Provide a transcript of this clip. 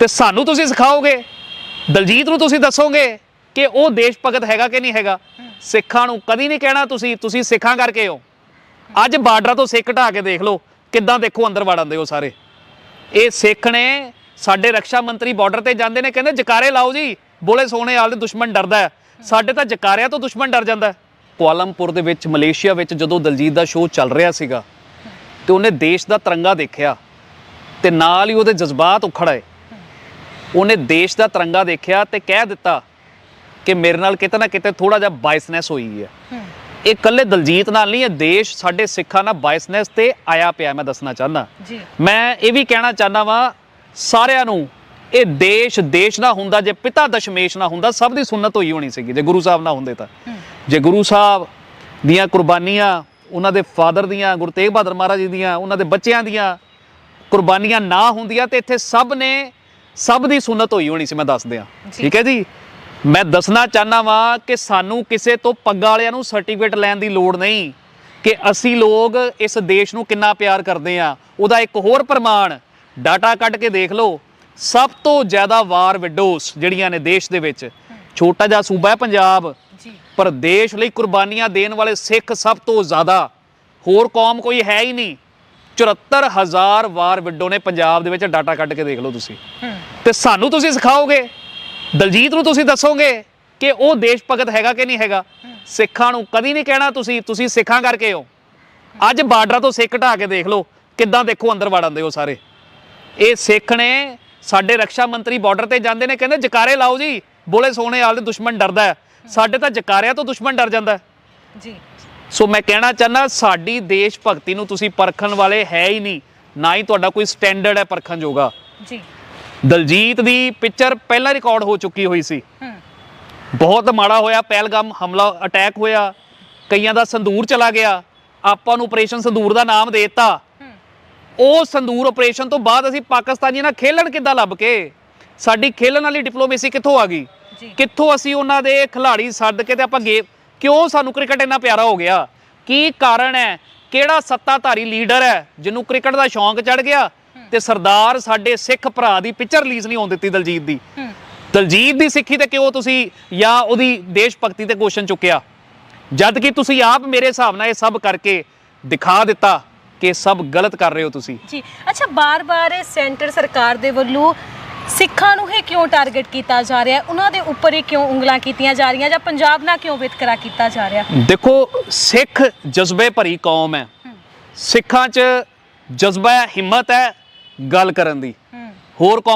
ਤੇ ਸਾਨੂੰ ਤੁਸੀਂ ਸਿਖਾਓਗੇ? ਦਲਜੀਤ ਨੂੰ ਤੁਸੀਂ ਦੱਸੋਗੇ ਕਿ ਉਹ ਦੇਸ਼ ਭਗਤ ਹੈਗਾ ਕਿ ਨਹੀਂ ਹੈਗਾ? ਸਿੱਖਾਂ ਨੂੰ ਕਦੀ ਨਹੀਂ ਕਹਿਣਾ ਤੁਸੀਂ ਤੁਸੀਂ ਸਿੱਖਾਂ ਕਰਕੇ ਹੋ। ਅੱਜ ਬਾਰਡਰਾਂ ਤੋਂ ਸਿੱਖ ਢਾ ਕੇ ਦੇਖ ਲਓ, ਕਿੱਦਾਂ ਦੇਖੋ ਅੰਦਰ ਵੜ ਆਉਂਦੇ ਹੋ ਸਾਰੇ। ਇਹ ਸਿੱਖ ਨੇ ਸਾਡੇ ਰੱਖਿਆ ਮੰਤਰੀ ਬਾਰਡਰ ਤੇ ਜਾਂਦੇ ਨੇ, ਕਹਿੰਦੇ ਜਕਾਰੇ ਲਾਓ ਜੀ, ਬੋਲੇ ਸੋਨੇ ਵਾਲ ਦੁਸ਼ਮਣ ਡਰਦਾ ਸਾਡੇ ਤਾਂ ਜਕਾਰਿਆਂ ਤੋਂ ਦੁਸ਼ਮਣ ਡਰ ਜਾਂਦਾ ਹੈ। ਦੇ ਵਿੱਚ ਮਲੇਸ਼ੀਆ ਵਿੱਚ ਜਦੋਂ ਦਲਜੀਤ ਦਾ ਸ਼ੋਅ ਚੱਲ ਰਿਹਾ ਸੀਗਾ, ਤੇ ਉਹਨੇ ਦੇਸ਼ ਦਾ ਤਿਰੰਗਾ ਦੇਖਿਆ। ਤੇ ਨਾਲ ਹੀ ਉਹਦੇ ਜਜ਼ਬਾਤ ਉਖੜ ਆਏ। ਉਹਨੇ ਦੇਸ਼ ਦਾ ਤਿਰੰਗਾ ਦੇਖਿਆ ਤੇ ਕਹਿ ਦਿੱਤਾ ਕਿ ਮੇਰੇ ਨਾਲ ਕਿਤੇ ਨਾ ਕਿਤੇ ਥੋੜਾ ਜਿਹਾ ਬਾਇਸਨੈਸ ਹੋਈ ਹੈ। ਇਹ ਇਕੱਲੇ ਦਲਜੀਤ ਨਾਲ ਨਹੀਂ ਇਹ ਦੇਸ਼ ਸਾਡੇ ਸਿੱਖਾਂ ਨਾਲ ਬਾਇਸਨੈਸ ਤੇ ਆਇਆ ਪਿਆ ਮੈਂ ਦੱਸਣਾ ਚਾਹੁੰਦਾ। ਮੈਂ ਇਹ ਵੀ ਕਹਿਣਾ ਚਾਹੁੰਦਾ ਵਾਂ ਸਾਰਿਆਂ ਨੂੰ ਇਹ ਦੇਸ਼ ਦੇਸ਼ ਨਾ ਹੁੰਦਾ ਜੇ ਪਿਤਾ ਦਸ਼ਮੇਸ਼ ਨਾ ਹੁੰਦਾ ਸਭ ਦੀ ਸੁਨਨਤ ਹੋਈ ਹੋਣੀ ਸੀਗੀ ਜੇ ਗੁਰੂ ਸਾਹਿਬ ਨਾ ਹੁੰਦੇ ਤਾਂ। ਜੇ ਗੁਰੂ ਸਾਹਿਬ ਦੀਆਂ ਕੁਰਬਾਨੀਆਂ ਉਹਨਾਂ ਦੇ ਫਾਦਰ ਦੀਆਂ ਗੁਰੂ ਤੇਗ ਬਹਾਦਰ ਮਹਾਰਾਜ ਜੀ ਦੀਆਂ ਉਹਨਾਂ ਦੇ ਬੱਚਿਆਂ ਦੀਆਂ ਕੁਰਬਾਨੀਆਂ ਨਾ ਹੁੰਦੀਆਂ ਤੇ ਇੱਥੇ ਸਭ ਨੇ ਸਭ ਦੀ ਸੁਨਨਤ ਹੋਈ ਹੋਣੀ ਸੀ ਮੈਂ ਦੱਸ ਦਿਆਂ। ਠੀਕ ਹੈ ਜੀ? ਮੈਂ ਦੱਸਣਾ ਚਾਹਨਾ ਵਾਂ ਕਿ ਸਾਨੂੰ ਕਿਸੇ ਤੋਂ ਪੱਗਾਂ ਵਾਲਿਆਂ ਨੂੰ ਸਰਟੀਫਿਕੇਟ ਲੈਣ ਦੀ ਲੋੜ ਨਹੀਂ ਕਿ ਅਸੀਂ ਲੋਕ ਇਸ ਦੇਸ਼ ਨੂੰ ਕਿੰਨਾ ਪਿਆਰ ਕਰਦੇ ਆ ਉਹਦਾ ਇੱਕ ਹੋਰ ਪ੍ਰਮਾਣ ਡਾਟਾ ਕੱਢ ਕੇ ਦੇਖ ਲਓ। ਸਭ ਤੋਂ ਜ਼ਿਆਦਾ ਵਾਰ ਵਿਡੋਸ ਜਿਹੜੀਆਂ ਨੇ ਦੇਸ਼ ਦੇ ਵਿੱਚ ਛੋਟਾ ਜਿਹਾ ਸੂਬਾ ਹੈ ਪੰਜਾਬ। ਜੀ। ਪਰ ਦੇਸ਼ ਲਈ ਕੁਰਬਾਨੀਆਂ ਦੇਣ ਵਾਲੇ ਸਿੱਖ ਸਭ ਤੋਂ ਜ਼ਿਆਦਾ। ਹੋਰ ਕੌਮ ਕੋਈ ਹੈ ਹੀ ਨਹੀਂ। 74000 ਵਾਰ ਵਿਡੋ ਨੇ ਪੰਜਾਬ ਦੇ ਵਿੱਚ ਡਾਟਾ ਕੱਢ ਕੇ ਦੇਖ ਲਓ ਤੁਸੀਂ। ਤੇ ਸਾਨੂੰ ਤੁਸੀਂ ਸਿਖਾਓਗੇ? ਦਲਜੀਤ ਨੂੰ ਤੁਸੀਂ ਦੱਸੋਗੇ ਕਿ ਉਹ ਦੇਸ਼ ਭਗਤ ਹੈਗਾ ਕਿ ਨਹੀਂ ਹੈਗਾ? ਸਿੱਖਾਂ ਨੂੰ ਕਦੀ ਨਹੀਂ ਕਹਿਣਾ ਤੁਸੀਂ ਤੁਸੀਂ ਸਿੱਖਾਂ ਕਰਕੇ ਹੋ। ਅੱਜ ਬਾਰਡਰਾਂ ਤੋਂ ਸਿੱਖ ਢਾ ਕੇ ਦੇਖ ਲਓ ਕਿੱਦਾਂ ਦੇਖੋ ਅੰਦਰ ਵੜ ਆਉਂਦੇ ਹੋ ਸਾਰੇ। ਇਹ ਸਿੱਖ ਨੇ ਸਾਡੇ ਰੱਖਿਆ ਮੰਤਰੀ ਬਾਰਡਰ ਤੇ ਜਾਂਦੇ ਨੇ ਕਹਿੰਦੇ ਜਕਾਰੇ ਲਾਓ ਜੀ ਬੋਲੇ ਸੋਨੇ ਵਾਲ ਦੁਸ਼ਮਣ ਡਰਦਾ ਸਾਡੇ ਤਾਂ ਜਕਾਰਿਆਂ ਤੋਂ ਦੁਸ਼ਮਣ ਡਰ ਜਾਂਦਾ ਹੈ। ਜੀ। ਸੋ ਮੈਂ ਕਹਿਣਾ ਚਾਹੁੰਦਾ ਸਾਡੀ ਦੇਸ਼ ਭਗਤੀ ਨੂੰ ਤੁਸੀਂ ਪਰਖਣ ਵਾਲੇ ਹੈ ਹੀ ਨਹੀਂ। ਨਾ ਹੀ ਤੁਹਾਡਾ ਕੋਈ ਸਟੈਂਡਰਡ ਹੈ ਪਰਖਣ ਜੋਗਾ। ਜੀ। ਦਲਜੀਤ ਦੀ ਪਿਕਚਰ ਪਹਿਲਾਂ ਰਿਕਾਰਡ ਹੋ ਚੁੱਕੀ ਹੋਈ ਸੀ। ਹੂੰ। ਬਹੁਤ ਮਾੜਾ ਹੋਇਆ ਪਹਿਲਗਾਮ ਹਮਲਾ ਅਟੈਕ ਹੋਇਆ। ਕਈਆਂ ਦਾ ਸੰਦੂਰ ਚਲਾ ਗਿਆ। ਆਪਾਂ ਨੂੰ ਆਪਰੇਸ਼ਨ ਸੰਦੂਰ ਦਾ ਨਾਮ ਦੇ ਦਿੱਤਾ। ਉਹ ਸੰਦੂਰ ਆਪਰੇਸ਼ਨ ਤੋਂ ਬਾਅਦ ਅਸੀਂ ਪਾਕਿਸਤਾਨੀਆਂ ਨਾਲ ਖੇਲਣ ਕਿੱਦਾਂ ਲੱਭ ਕੇ? ਸਾਡੀ ਖੇਲਣ ਵਾਲੀ ਡਿਪਲੋਮੇਸੀ ਕਿੱਥੋਂ ਆ ਗਈ? ਕਿੱਥੋਂ ਅਸੀਂ ਉਹਨਾਂ ਦੇ ਖਿਲਾੜੀ ਛੱਡ ਕੇ ਤੇ ਆਪਾਂ ਗੇ ਕਿਉਂ ਸਾਨੂੰ ਕ੍ਰਿਕਟ ਇੰਨਾ ਪਿਆਰਾ ਹੋ ਗਿਆ? ਕੀ ਕਾਰਨ ਹੈ? ਕਿਹੜਾ ਸੱਤਾਧਾਰੀ ਲੀਡਰ ਹੈ ਜਿਹਨੂੰ ਕ੍ਰਿਕਟ ਦਾ ਸ਼ੌਂਕ ਚੜ ਗਿਆ? ਤੇ ਸਰਦਾਰ ਸਾਡੇ ਸਿੱਖ ਭਰਾ ਦੀ ਪਿਕਚਰ ਰਿਲੀਜ਼ ਨਹੀਂ ਹੋਣ ਦਿੱਤੀ ਦਲਜੀਤ ਦੀ। ਦਲਜੀਤ ਦੀ ਸਿੱਖੀ ਤੇ ਕਿਉਂ ਤੁਸੀਂ ਜਾਂ ਉਹਦੀ ਦੇਸ਼ ਭਗਤੀ ਤੇ ਕੁਐਸਚਨ ਚੁੱਕਿਆ? ਜਦ ਕਿ ਤੁਸੀਂ ਆਪ ਮੇਰੇ ਹਿਸਾਬ ਨਾਲ ਇਹ ਸਭ ਕਰਕੇ ਦਿਖਾ ਦਿੱਤਾ ਕਿ ਸਭ ਗਲਤ ਕਰ ਰਹੇ ਹੋ ਤੁਸੀਂ। ਜੀ ਅੱਛਾ ਬਾਰ-ਬਾਰ ਇਹ ਸੈਂਟਰ ਸਰਕਾਰ ਦੇ ਵੱਲੋਂ ਸਿੱਖਾਂ ਨੂੰ ਹੀ ਕਿਉਂ ਟਾਰਗੇਟ ਕੀਤਾ ਜਾ ਰਿਹਾ ਹੈ? ਉਹਨਾਂ ਦੇ ਉੱਪਰ ਹੀ ਕਿਉਂ ਉਂਗਲਾਂ ਕੀਤੀਆਂ ਜਾ ਰਹੀਆਂ ਜਾਂ ਪੰਜਾਬ ਨਾਲ ਕਿਉਂ ਵਿਤਕਰਾ ਕੀਤਾ ਜਾ ਰਿਹਾ? ਦੇਖੋ ਸਿੱਖ ਜਜ਼ਬੇ ਭਰੀ ਕੌਮ ਹੈ। ਸਿੱਖਾਂ 'ਚ ਜਜ਼ਬਾ ਹੈ ਹਿੰਮਤ ਹੈ ਗੱਲ ਕਰਨ ਦੀ। ਹੋਰ ਕੌਮ